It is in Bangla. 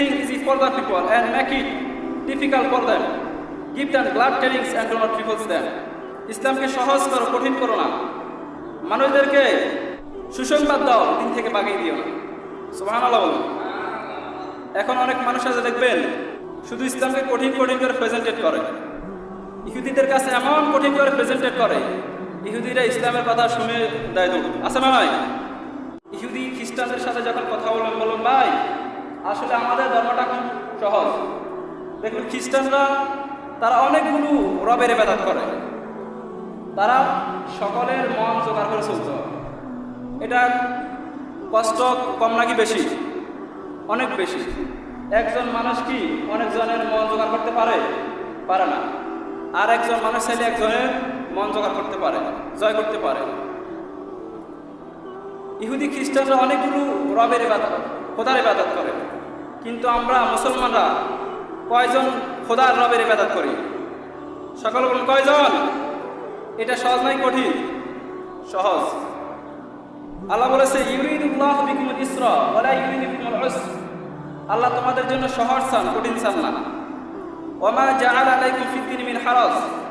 anything easy for the people and make it difficult for them. Give them glad tidings and do not repulse them. ইসলামকে সহজ করো, কঠিন করো না। মানুষদেরকে সুসংবাদ দাও, দিন থেকে বাগিয়ে দিও না। বলুন। এখন অনেক মানুষ আছে, দেখবেন, শুধু ইসলামকে কঠিন কঠিন করে প্রেজেন্টেড করে। ইহুদিদের কাছে এমন কঠিন করে প্রেজেন্টেড করে, ইহুদিরা ইসলামের কথা শুনে দেয় দৌড়। আছে না নয় ইহুদি খ্রিস্টানদের সাথে যখন কথা বললাম বললাম ভাই আসলে আমাদের ধর্মটা খুব সহজ। দেখুন, খ্রিস্টানরা, তারা অনেকগুলো রবের বেদাত করে। তারা সকলের মন জোগাড় করে চলতে। এটা কষ্ট কম নাকি বেশি? অনেক বেশি। একজন মানুষ কি অনেকজনের মন জোগাড় করতে পারে? পারে না। আর একজন মানুষ চাইলে একজনের মন জোগাড় করতে পারে, জয় করতে পারে। ইহুদি খ্রিস্টানরা অনেকগুলো রবের ইবাদত খোদার ইবাদত করে। কিন্তু আমরা মুসলমানরা কয়জন খোদার রবের ইবাদত করি? সকল বলুন, কয়জন? এটা সহজ নাই, কঠিন? সহজ। আল্লাহ বলেছে, ইউরিদুল্লাহ বিকুমুল ইসরা ওয়ালা ইউরিদু বিকুমুল উসর। আল্লাহ তোমাদের জন্য সহজ চান, কঠিন চান না। ওমা জাআলা আলাইকুম ফিদ দীনি মিন হারাজ।